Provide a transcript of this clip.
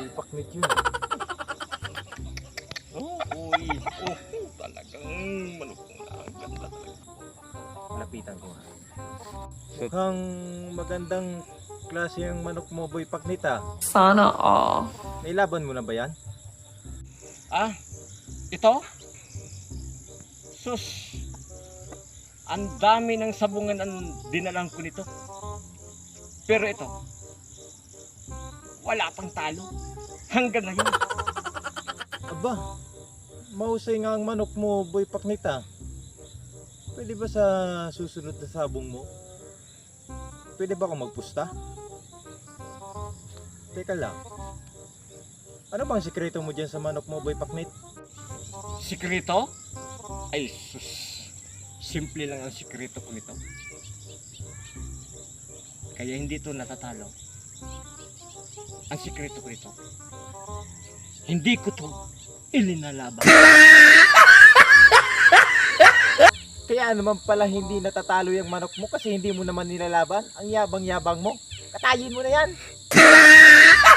Ipaknit yun. Oh, uy. Oh, talagang manok na. Ang ganda talaga. Lapitan ko nga. Mukhang magandang klase yung manok mo, boy paknit ah. Sana all. Nailaban mo na ba yan? Ah, ito? Sus, ang dami ng sabungan ang dinalang ko nito. Pero ito, wala pang talo. Hanggang ngayon. Aba, mahusay nga ang manok mo, boy paknit ah. Pwede ba sa susunod na sabong mo? Pwede ba akong magpusta? Teka lang. Ano bang sikreto mo dyan sa manok mo, boy paknit? Sikreto? Ay, sus. Simple lang ang sikreto ko nito. Kaya hindi to natatalo. Ang sikreto ko nito. Hindi ko to ilinalaban. Kaya naman pala hindi natatalo yung manok mo kasi hindi mo naman nilalaban. Ang yabang-yabang mo. Katayin mo na yan.